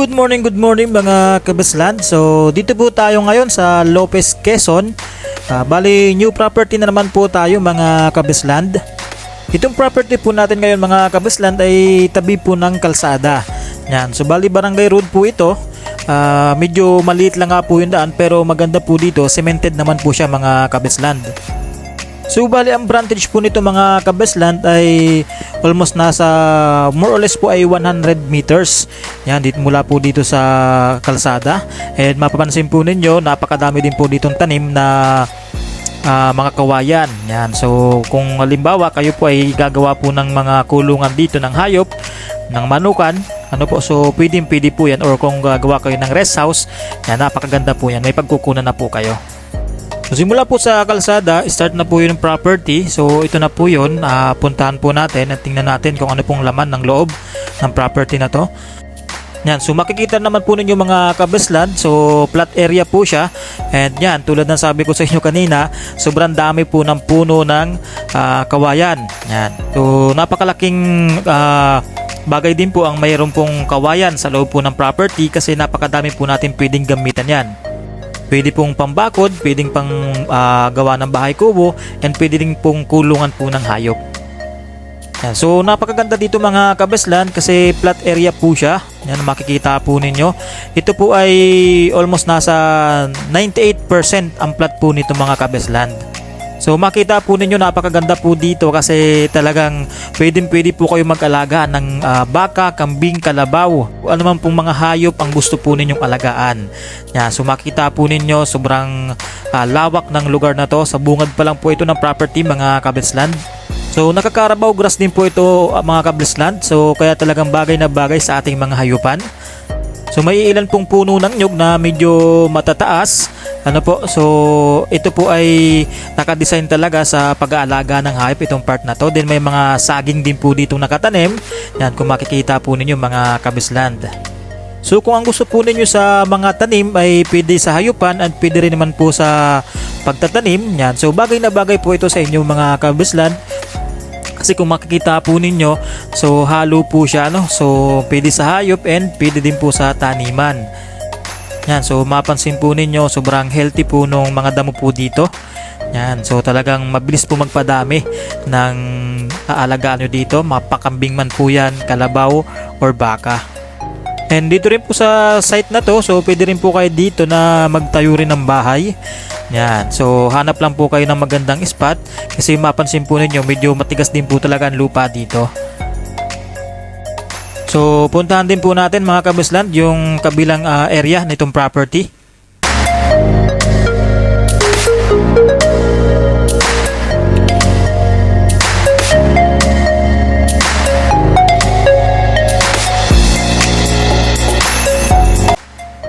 Good morning, good morning mga kabesland. So dito po tayo ngayon sa Lopez, Quezon. Ah, bali new property na naman po tayo mga kabesland. Itong property po natin ngayon mga kabesland ay tabi po ng kalsada. Yan. So bali barangay road po ito. Ah, medyo maliit lang nga po yung daan pero maganda po dito. Cemented naman po siya mga kabesland. So bali ang frontage po nito mga kabesland ay almost nasa more or less po ay 100 meters. Yan dito mula po dito sa kalsada. And mapapansin po ninyo napakadami din po ditong tanim na ah, mga kawayan. Yan. So kung halimbawa kayo po ay gagawa po ng mga kulungan dito ng hayop, ng manukan, ano po, so pwedeng pwede po yan or kung gagawa kayo ng rest house, yan napakaganda po yan. May pagkukunan na po kayo. So simula po sa kalsada, start na po yung property. So ito na po yun. Ah, puntahan po natin at tingnan natin kung ano pong laman ng loob ng property na to. Yan, so makikita naman po ninyo mga kabesland. So flat area po siya. And yan, tulad ng sabi ko sa inyo kanina, sobrang dami po ng puno ng ah, kawayan. Yan. So napakalaking ah, bagay din po ang mayroon pong kawayan sa loob po ng property kasi napakadami po natin pwedeng gamitan yan. Pwede pong pambakod, pwedeng pang ah, gawa ng bahay kubo, and pwede rin pong kulungan po ng hayop. Yan. So napakaganda dito mga kabeslan kasi flat area po siya. Yan makikita po ninyo. Ito po ay almost nasa 98% ang flat po nito mga kabesland. So makita po ninyo napakaganda po dito kasi talagang pwedeng pwede po kayo mag-alaga ng ah, baka, kambing, kalabaw. Ano man pong mga hayop ang gusto po ninyong alagaan. Yan, so makita po ninyo sobrang ah, lawak ng lugar na to. Sa bungad pa lang po ito ng property mga kabesland. So nakakarabaw grass din po ito ah, mga kabesland. So kaya talagang bagay na bagay sa ating mga hayupan. So may ilan pong puno ng nyug na medyo matataas. Ano po? So ito po ay nakadesign talaga sa pag-aalaga ng hayop itong part na to. Then may mga saging din po dito nakatanim. Yan kung makikita po ninyo mga kabisland. So kung ang gusto po ninyo sa mga tanim ay pwede sa hayupan at pwede rin naman po sa pagtatanim. Yan. So bagay na bagay po ito sa inyo mga kabisland. Kasi kung makikita po ninyo, so halo po siya, no? So pwede sa hayop and pwede din po sa taniman. Yan, so mapansin po ninyo, sobrang healthy po nung mga damo po dito. Yan, so talagang mabilis po magpadami ng aalagaan nyo dito. Mapakambing man po yan, kalabaw or baka. And dito rin po sa site na to, so pwede rin po kayo dito na magtayo rin ng bahay. Yan, so hanap lang po kayo ng magandang spot kasi mapansin po ninyo medyo matigas din po talaga ang lupa dito. So puntahan din po natin mga kabisland yung kabilang ah, area nitong property.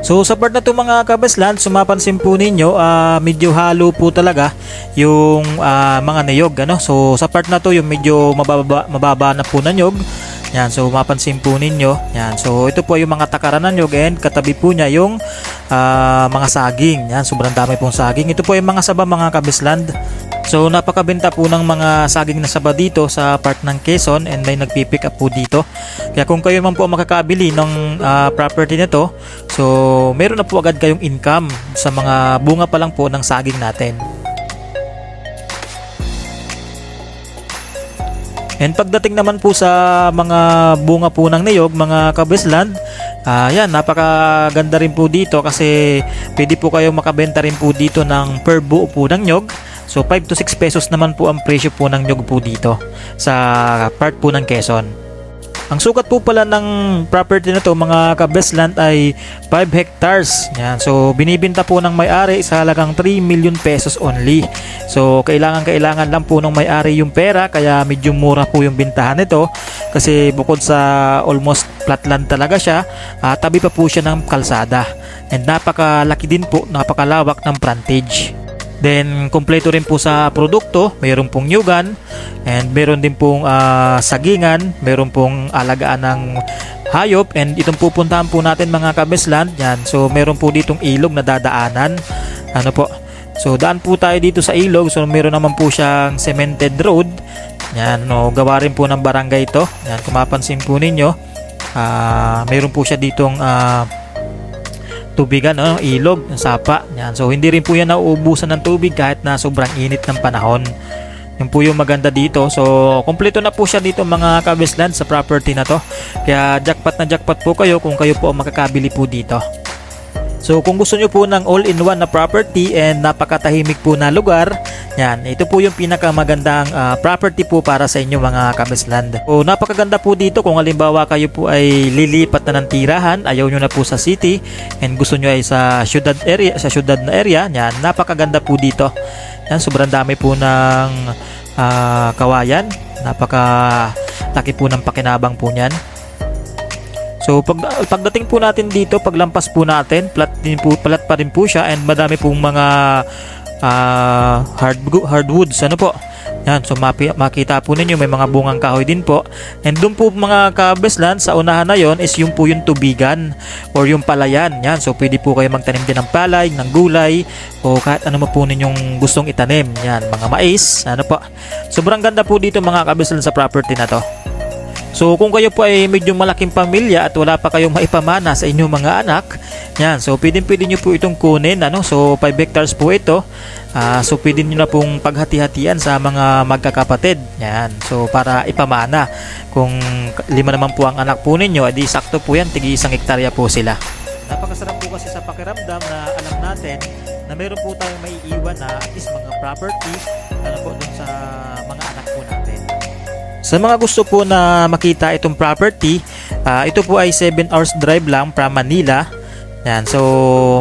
So sa part na to mga kabaslan, sumapansin po ninyo, ah, medyo halo po talaga yung ah, mga niyog. Ano? So sa part na to, yung medyo mababa, mababa na po na niyog. Yan, so mapansin po ninyo. Yan, so ito po yung mga takaran ng niyog and katabi po niya yung ah, mga saging. Yan, sobrang dami pong saging. Ito po yung mga saba mga kabisland. So napakabenta po ng mga saging na saba dito sa part ng Quezon and may nagpipick up po dito. Kaya kung kayo man po makakabili ng ah, property nito, so meron na po agad kayong income sa mga bunga pa lang po ng saging natin. And pagdating naman po sa mga bunga po ng niyog, mga kabisland, yan, napakaganda rin po dito kasi pwede po kayo makabenta rin po dito ng per buo po ng nyog. So 5 to 6 pesos naman po ang presyo po ng nyog po dito sa part po ng Quezon. Ang sukat po pala ng property na to mga kabesland ay 5 hectares. Yan. So binibenta po ng may-ari sa halagang 3 million pesos only. So kailangan kailangan lang po ng may-ari yung pera kaya medyo mura po yung bintahan nito kasi bukod sa almost flatland talaga siya, ah, tabi pa po siya ng kalsada. And napakalaki din po, napakalawak ng frontage. Then, kompleto rin po sa produkto. Mayroon pong nyugan and meron din pong ah, sagingan. Meron pong alagaan ng hayop and itong pupuntahan po natin mga kabesland. Yan. So, meron po ditong ilog na dadaanan. Ano po? So, daan po tayo dito sa ilog. So, meron naman po siyang cemented road. Yan. No, gawa rin po ng barangay ito. Yan. Kung mapansin po ninyo. Ah, mayroon po siya ditong ah, tubigan, no? ilog, sapa. Yan. So hindi rin po yan nauubusan ng tubig kahit na sobrang init ng panahon. Yun po yung maganda dito. So, kompleto na po siya dito mga kabisland sa property na to. Kaya jackpot na jackpot po kayo kung kayo po ang makakabili po dito. So kung gusto nyo po ng all-in-one na property and napakatahimik po na lugar, yan, ito po yung pinakamagandang ah, property po para sa inyo mga kabisland. So napakaganda po dito kung halimbawa kayo po ay lilipat na ng tirahan, ayaw nyo na po sa city and gusto nyo ay sa syudad area, sa syudad na area, yan, napakaganda po dito. Yan, sobrang dami po ng ah, kawayan, napaka laki po ng pakinabang po niyan. So pag pagdating po natin dito, paglampas po natin, plat din po plat pa rin po siya and madami pong mga ah, hard hardwoods ano po. Yan, so mapi, makita po ninyo may mga bungang kahoy din po. And doon po mga kabeslan sa unahan na yon is yung po yung tubigan or yung palayan. Yan, so pwede po kayo magtanim din ng palay, ng gulay o kahit ano po ninyong gustong itanim. Yan, mga mais, ano po. Sobrang ganda po dito mga kabeslan sa property na to. So kung kayo po ay medyo malaking pamilya at wala pa kayong maipamana sa inyong mga anak, yan, so pwedeng pwede nyo po itong kunin, ano, so 5 hectares po ito, Ah, so pwede nyo na pong paghati-hatian sa mga magkakapatid, yan, so para ipamana, kung lima naman po ang anak po ninyo, edi sakto po yan, tigi isang hektarya po sila. Napakasarap po kasi sa pakiramdam na alam natin na meron po tayong maiiwan na at least mga property, ano po sa mga anak po natin. Sa mga gusto po na makita itong property, ah, ito po ay 7 hours drive lang from Manila. Yan, so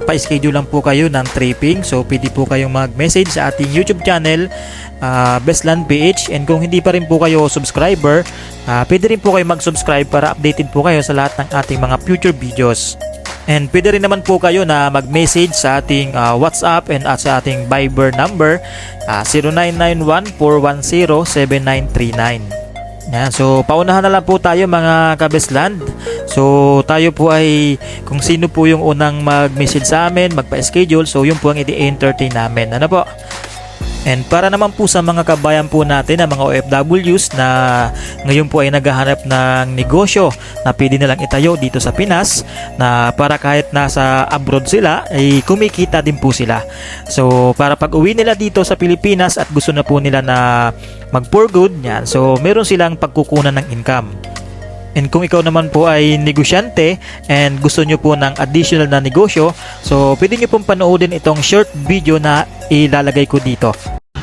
pa-schedule lang po kayo ng tripping. So pwede po kayong mag-message sa ating YouTube channel, ah, Bestland PH. And kung hindi pa rin po kayo subscriber, ah, pwede rin po kayo mag-subscribe para updated po kayo sa lahat ng ating mga future videos. And pwede rin naman po kayo na mag-message sa ating ah, WhatsApp and at sa ating Viber number ah, 0991-410-7939. Yan, so paunahan na lang po tayo mga kabesland. So tayo po ay kung sino po yung unang mag-message sa amin, magpa-schedule, so yun po ang i-entertain namin. Ano po? And para naman po sa mga kabayan po natin na mga OFWs na ngayon po ay naghahanap ng negosyo na pwede nilang itayo dito sa Pinas na para kahit nasa abroad sila ay kumikita din po sila. So para pag uwi nila dito sa Pilipinas at gusto na po nila na mag for good yan, so meron silang pagkukunan ng income. And kung ikaw naman po ay negosyante and gusto nyo po ng additional na negosyo, so pwede nyo pong panoodin itong short video na ilalagay ko dito.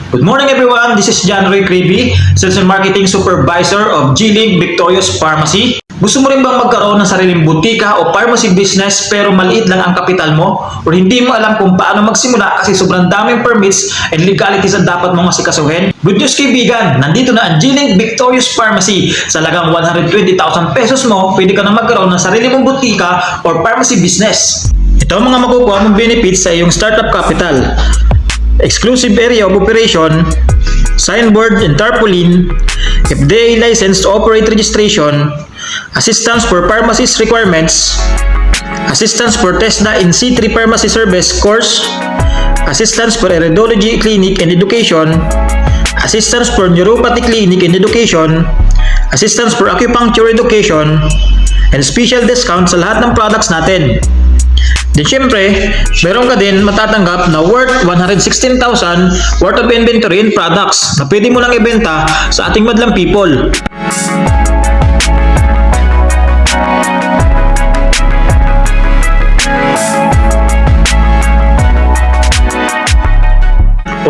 Good morning everyone, this is John Ray Creepy, Sales and Marketing Supervisor of G-League Victorious Pharmacy. Gusto mo rin bang magkaroon ng sariling butika o pharmacy business pero maliit lang ang kapital mo? Or hindi mo alam kung paano magsimula kasi sobrang daming permits and legalities ang dapat mong asikasuhin? Good news kaibigan, nandito na ang G-Link Victorious Pharmacy. Sa lagang 120,000 pesos mo, pwede ka na magkaroon ng sarili mong butika or pharmacy business. Ito ang mga makukuha mong benefits sa iyong startup capital exclusive area of operation, signboard and tarpaulin, FDA license to operate registration, assistance for pharmacist requirements, assistance for TESDA in C3 pharmacy service course, assistance for iridology clinic and education, assistance for neuropathy clinic and education, assistance for acupuncture education, and special discount sa lahat ng products natin. Then syempre, meron ka din matatanggap na worth 116,000 worth of inventory and products na pwede mo lang ibenta sa ating madlang people.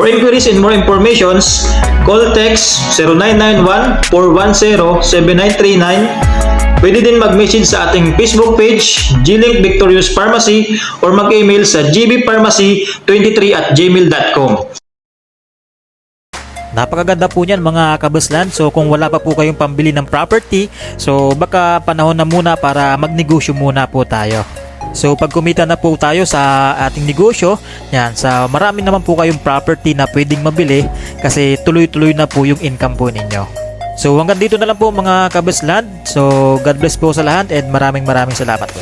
Inquiries and more informations, call text 0991-410-7939 Pwede din mag-message sa ating Facebook page, G-Link Victorious Pharmacy, or mag-email sa gbpharmacy23 at gmail.com. Napakaganda po niyan mga kabaslan. So kung wala pa po kayong pambili ng property, so baka panahon na muna para magnegosyo muna po tayo. So pag kumita na po tayo sa ating negosyo, yan, sa marami naman po kayong property na pwedeng mabili kasi tuloy-tuloy na po yung income po ninyo. So hanggang dito na lang po mga kabaslan. So God bless po sa lahat and maraming maraming salamat po.